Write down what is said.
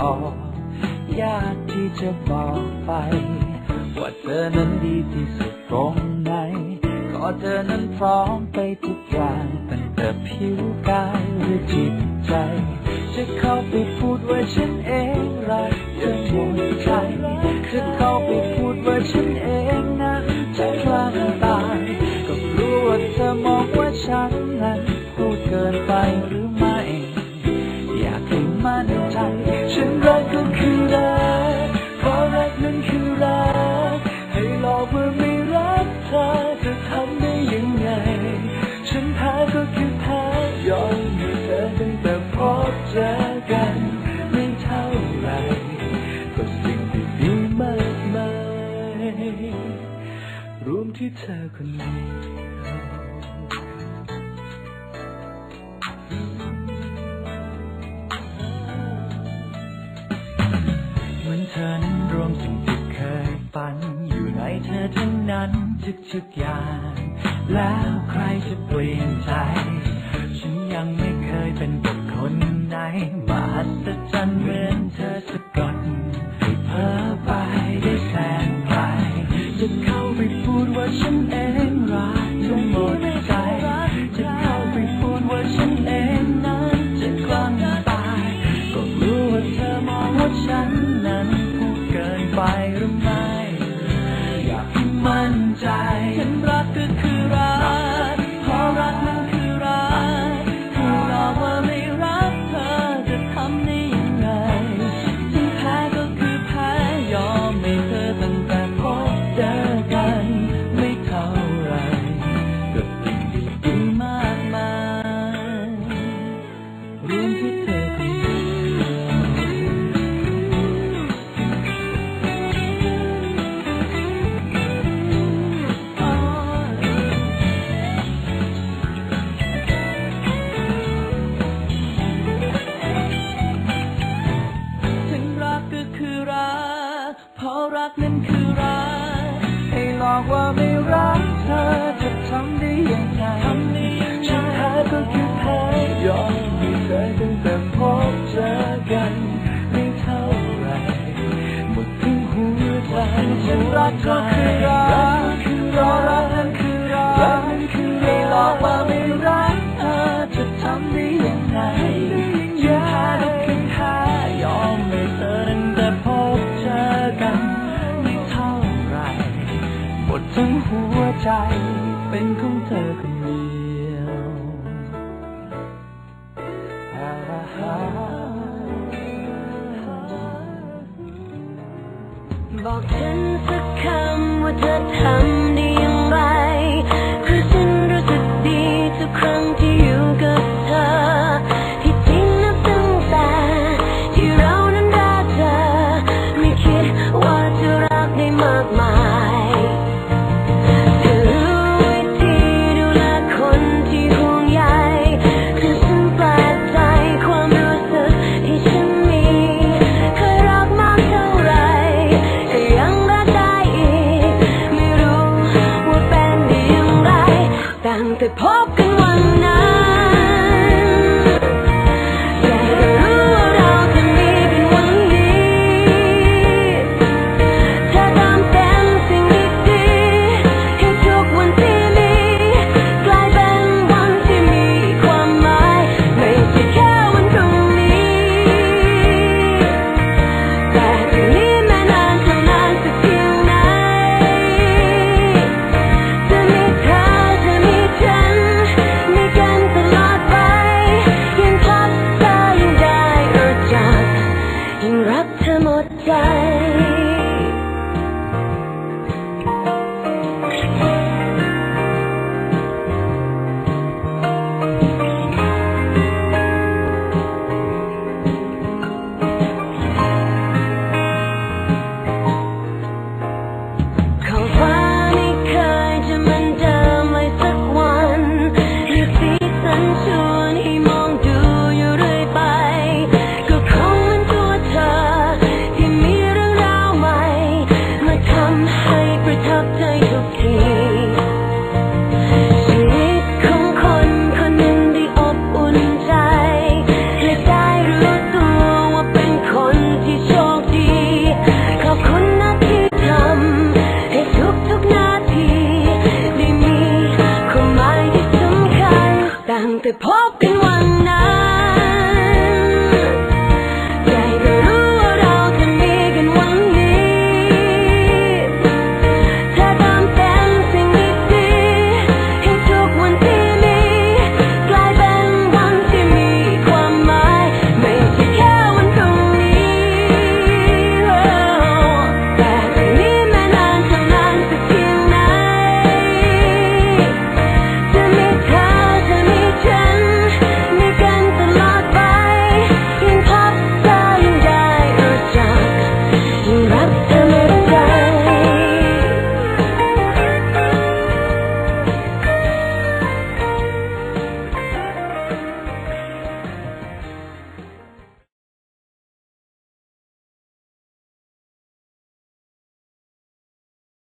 ออก ยากที่จะบอกไป ว่าเธอนั้นดีที่สุดตรงไหนขอเธอนั้นพร้อมไปทุกอย่างตั้งแต่ผิวกายหรือจิตใจ จะเข้าไปพูดว่าฉันเอง จะทำได้ยังไง ฉันแพ้ก็คือแพ้ยอมยู่เธอตั้งแต่พบเจอกันไม่เท่าไหร่ก็สิ่งที่ดีมากมายรวมที่เธอคนนี้เธอนั้นรวมสิ่งที่เคยฝันอยู่ในเธอทั้งนั้น ทุกอย่าง แล้วใครจะเปลี่ยนใจ ฉันยังไม่เคยเป็นบุคคลไหน เพราะรักนั้นคือรักให้หลอกว่าไม่รักเธอจะทำได้ยังไงฉันแพ้ก็คือแพ้ยอมไม่เคยตั้งแต่พบเจอกันไม่เท่าไรหมดทั้งหัวใจฉันรักก็คือรัก ดทั้งหัวใจเป็นของเธอคนเดียวบอกฉันสักคำว่าเธอทำ broken one now รักเธอหมดใจ ขอฟ้าไม่เคยจะมันเดิมเลยสักวันหรือกสีสันชู